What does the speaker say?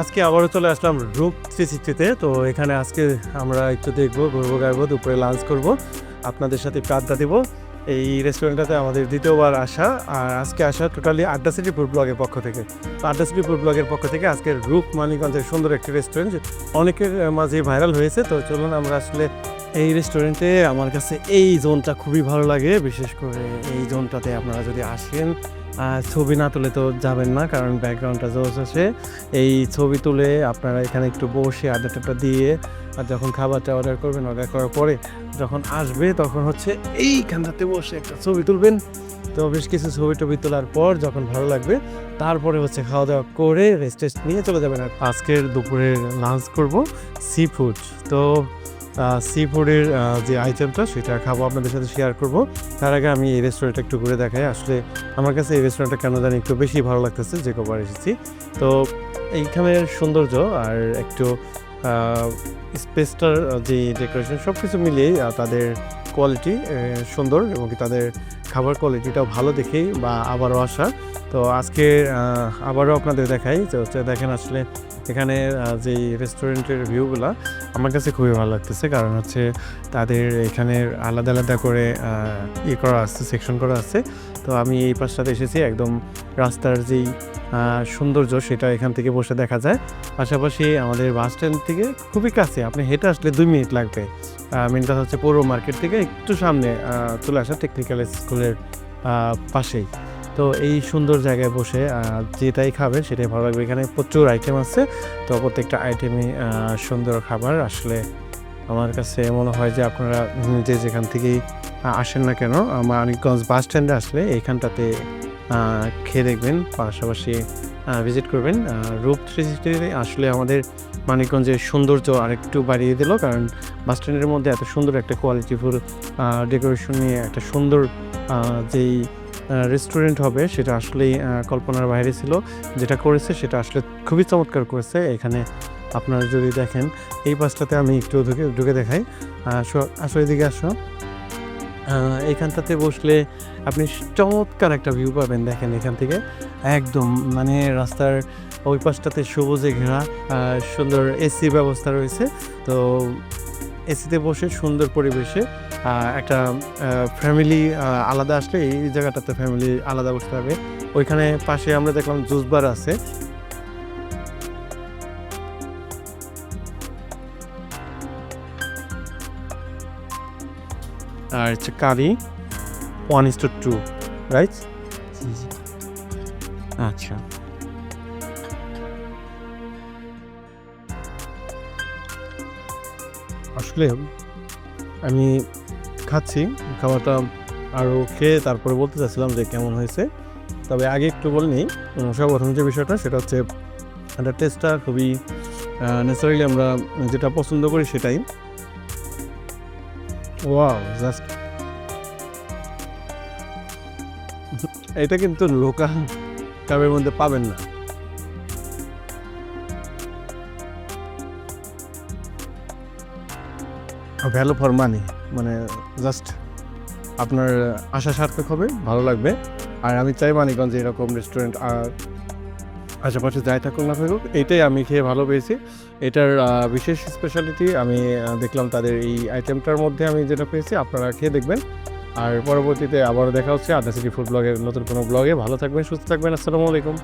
আজকে আবারও চলে আসলাম রূপ থ্রি সিক্সটিতে তো এখানে আজকে আমরা একটু দেখব, ঘুরবো, গাইবো, দুপুরে লাঞ্চ করব। আপনাদের সাথে একটু আড্ডা দেবো। এই রেস্টুরেন্টটাতে আমাদের দ্বিতীয়বার আসা। আর আজকে আসা টোটালি আড্ডা সিটি ফুড ব্লগের পক্ষ থেকে। তো আড্ডা সিটি ফুড ব্লগের পক্ষ থেকে আজকে রূপ মানিকগঞ্জের সুন্দর একটি রেস্টুরেন্ট অনেকের মাঝে ভাইরাল হয়েছে। তো চলুন আমরা আসলে এই রেস্টুরেন্টে আমার কাছে এই জোনটা খুবই ভালো লাগে। বিশেষ করে এই জোনটাতে আপনারা যদি আসেন ছবি না তুলে তো যাবেন না, কারণ ব্যাকগ্রাউন্ডটা জোস আছে। এই ছবি তুলে আপনারা এখানে একটু বসে আড্ডা টাড্ডা দিয়ে, আর যখন খাবারটা অর্ডার করবেন অর্ডার করার পরে যখন আসবে, তখন হচ্ছে এইখানটাতে বসে একটা ছবি তুলবেন। তো বেশ কিছু ছবি টবি তোলার পর যখন ভালো লাগবে, তারপরে হচ্ছে খাওয়া দাওয়া করে রেস্ট টেস্ট নিয়ে চলে যাবেন। আর আজকের দুপুরে লাঞ্চ করব সি ফুড তো সি ফুডের যে আইটেমটা সেটা খাব, আপনাদের সাথে শেয়ার করব। তার আগে আমি এই রেস্টুরেন্টটা একটু ঘুরে দেখাই। আসলে আমার কাছে এই রেস্টুরেন্টটা কেন জানি একটু বেশি ভালো লাগতেছে, যে কবার এসেছি। তো এইখানের সৌন্দর্য আর একটু স্পেসটার যে ডেকোরেশন সব কিছু মিলিয়েই তাদের কোয়ালিটি সুন্দর এবং তাদের খাবার কোয়ালিটিটাও ভালো দেখেই বা আবারও আসা। তো আজকে আবারও আপনাদের দেখাই তো হচ্ছে দেখেন আসলে এখানে যে রেস্টুরেন্টের ভিউগুলা আমার কাছে খুবই ভালো লাগতেছে। কারণ হচ্ছে তাদের এখানে আলাদা আলাদা করে ই করা আছে সেকশন করা আছে। তো আমি এই পাশটাতে এসেছি, একদম রাস্তার যেই সৌন্দর্য সেটা এখান থেকে বসে দেখা যায়। পাশাপাশি আমাদের বাস স্ট্যান্ড থেকে খুবই কাছে, আপনি হেঁটে আসলে দুই মিনিট লাগবে। মেনটা হচ্ছে পৌর মার্কেট থেকে একটু সামনে চলে আসা টেকনিক্যাল স্কুলের পাশেই। তো এই সুন্দর জায়গায় বসে যেটাই খাবেন সেটাই ভালো লাগবে। এখানে প্রচুর আইটেম আছে, তো প্রত্যেকটা আইটেমই সুন্দর খাবার। আসলে আমার কাছে মনে হয় যে আপনারা যে যেখান থেকেই আসেন না কেন মানিকগঞ্জ বাস স্ট্যান্ডে আসলে এইখানটাতে খেয়ে দেখবেন। পাশাপাশি ভিজিট করবেন। রূপ থ্রি সিক্সটি আসলে আমাদের মানিকগঞ্জের সৌন্দর্য আরেকটু বাড়িয়ে দিল, কারণ বাস স্ট্যান্ডের মধ্যে এত সুন্দর একটা কোয়ালিটিফুল ডেকোরেশন নিয়ে একটা সুন্দর যেই রেস্টুরেন্ট হবে, সেটা আসলেই কল্পনার বাইরে ছিল। যেটা করেছে, সেটা আসলে খুবই চমৎকার করেছে। এখানে আপনারা যদি দেখেন, এই পাশটাতে আমি একটু ঢুকে ঢুকে দেখাই। আসো এদিকে আসো। এইখানটাতে বসলে আপনি চমৎকার একটা ভিউ পাবেন দেখেন এখান থেকে। একদম মানে রাস্তার ওই পাশটাতে সবুজে ঘেরা সুন্দর এসি ব্যবস্থা রয়েছে। তো, এসিতে বসে সুন্দর পরিবেশে একটা ফ্যামিলি আলাদা আসলে এই জায়গাটাতে ফ্যামিলি আলাদা বসতে হবে। ওইখানে পাশে আমরা দেখলাম জুস বার আছে। আর হচ্ছে curry one is two two right আচ্ছা। আসলে আমি খাচ্ছি খাবারটা আরও খেয়ে তারপরে বলতে চাচ্ছিলাম যে কেমন হয়েছে। তবে আগে একটু বলে নিই উম, সর্বপ্রথম যে বিষয়টা সেটা হচ্ছে একটা টেস্টটা খুবই ন্যাচারালি আমরা যেটা পছন্দ করি সেটাই। ওয়াও জাস্ট এটা কিন্তু লোকাল কাপের মধ্যে পাবেন না। ভ্যালু ফর মানি মানে জাস্ট আপনার আশা সার্থক হবে, ভালো লাগবে। আর আমি চাই মানিকগঞ্জে এরকম রেস্টুরেন্ট আর আশেপাশে যাই থাকুক না থাকুক, এটাই আমি খেয়ে ভালো পেয়েছি। এটার বিশেষ স্পেশালিটি আমি দেখলাম তাদের এই আইটেমটার মধ্যে আমি যেটা পেয়েছি, আপনারা খেয়ে দেখবেন। আর পরবর্তীতে আবারও দেখা হচ্ছে আদা সিটি ফুড ব্লগের নতুন কোনো ব্লগে ভালো থাকবেন, সুস্থ থাকবেন, আসসালামু আলাইকুম।